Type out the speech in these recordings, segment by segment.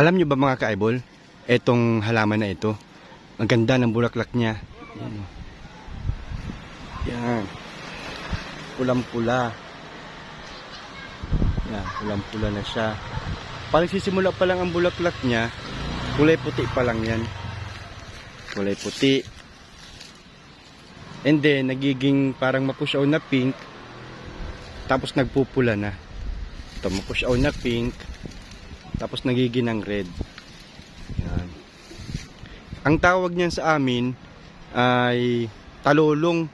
Alam nyo ba mga ka-eyeball, etong halaman na ito, ang ganda ng bulaklak niya. Yan. Yan. Pulang-pula. Yan, pulang-pula na siya. Parang sisimula pa lang ang bulaklak niya, kulay puti pa lang yan. Kulay puti. And then, nagiging parang mapusyaw na pink, tapos nagpupula na. Ito, mapusyaw na pink, tapos nagiging ng red. Yan. Ang tawag niyan sa amin ay talolong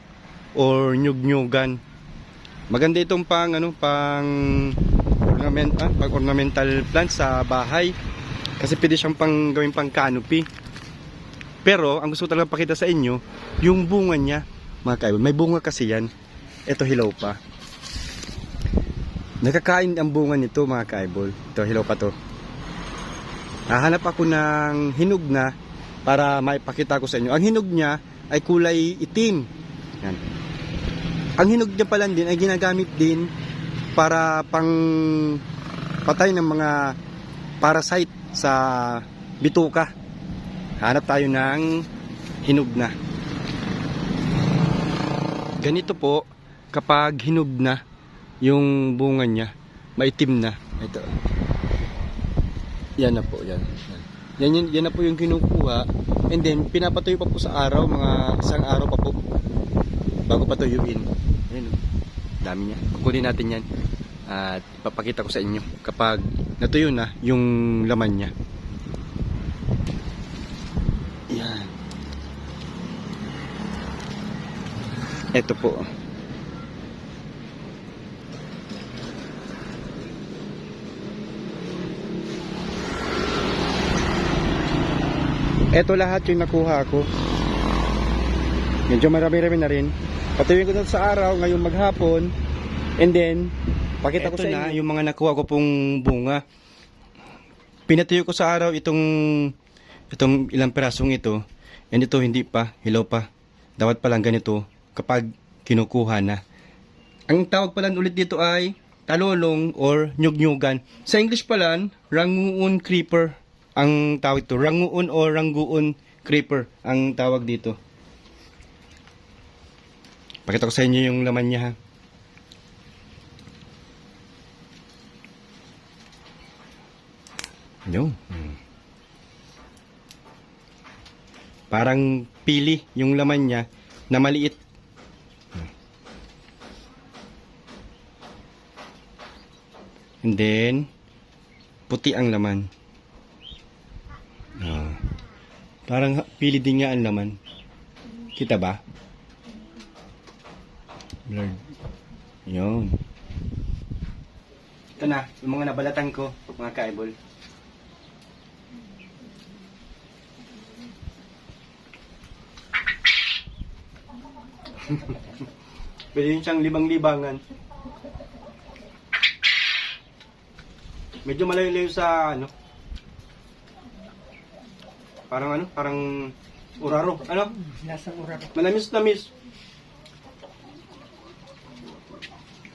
or nyugnyugan. Maganda itong pang ano pang ornament ah, pang ornamental plant sa bahay kasi pwede siyang pang gawing pang canopy. Pero ang gusto ko talaga pakita sa inyo, yung bunga niya, mga kaibon. May bunga kasi yan. Ito hilaw pa. Nakakain ang bunga nito mga kaibol. Ito hilaw pa to. Hahanap ako ng hinog na para maipakita ko sa inyo. Ang hinog niya ay kulay itim. Yan. Ang hinog niya pala din ay ginagamit din para pang patay ng mga parasite sa bituka. Hanap tayo ng hinog na. Ganito po kapag hinog na yung bunga niya, maitim na. Ito. Yan na po, yan. Yan, yan, yan, na po yung kinukuha. And then, pinapatuyo pa po sa araw, mga isang araw pa po. Bago patuyuin. Ayan o. Dami niya. Kukunin natin yan. At ipapakita ko sa inyo kapag natuyo na yung laman niya. Yan. Ito po. Ito lahat yung nakuha ko. Medyo marami-rami na rin. Patuyuin ko na sa araw, ngayong maghapon. And then, pakita ko sa na, inyo yung mga nakuha ko pong bunga. Pinatuyo ko sa araw itong itong ilang perasong ito. And ito hindi pa, hilaw pa. Dapat pa lang ganito kapag kinukuha na. Ang tawag pala ulit dito ay talolong or nyugnyugan. Sa English pala, rangoon creeper ang tawag ito. Rangoon or rangoon creeper ang tawag dito. Pakita ko sa inyo yung laman niya ha. Hmm. Parang pili yung laman niya na maliit. And then, puti ang laman. Ah. Parang pili din nga ang laman. Kita ba? Blurred. Yun. Ito na, yung mga nabalatan ko, mga kaibol. Pwede yun siyang libang-libangan. Medyo malayo-layo sa ano. Parang ano, parang uraro. Ano? Nasa ura ko. Manamis-namis.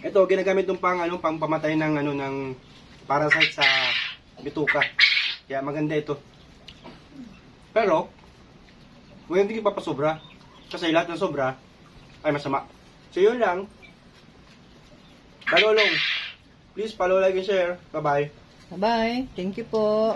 Ito, ginagamit ng pang ano, pang pamatay ng ano ng parasite sa bituka. Kaya maganda ito. Pero, huwag hindi papasobra. Kasi lahat ng sobra ay masama. So yun lang. Talolong. Please follow, like, and share. Bye-bye. Bye-bye. Thank you po.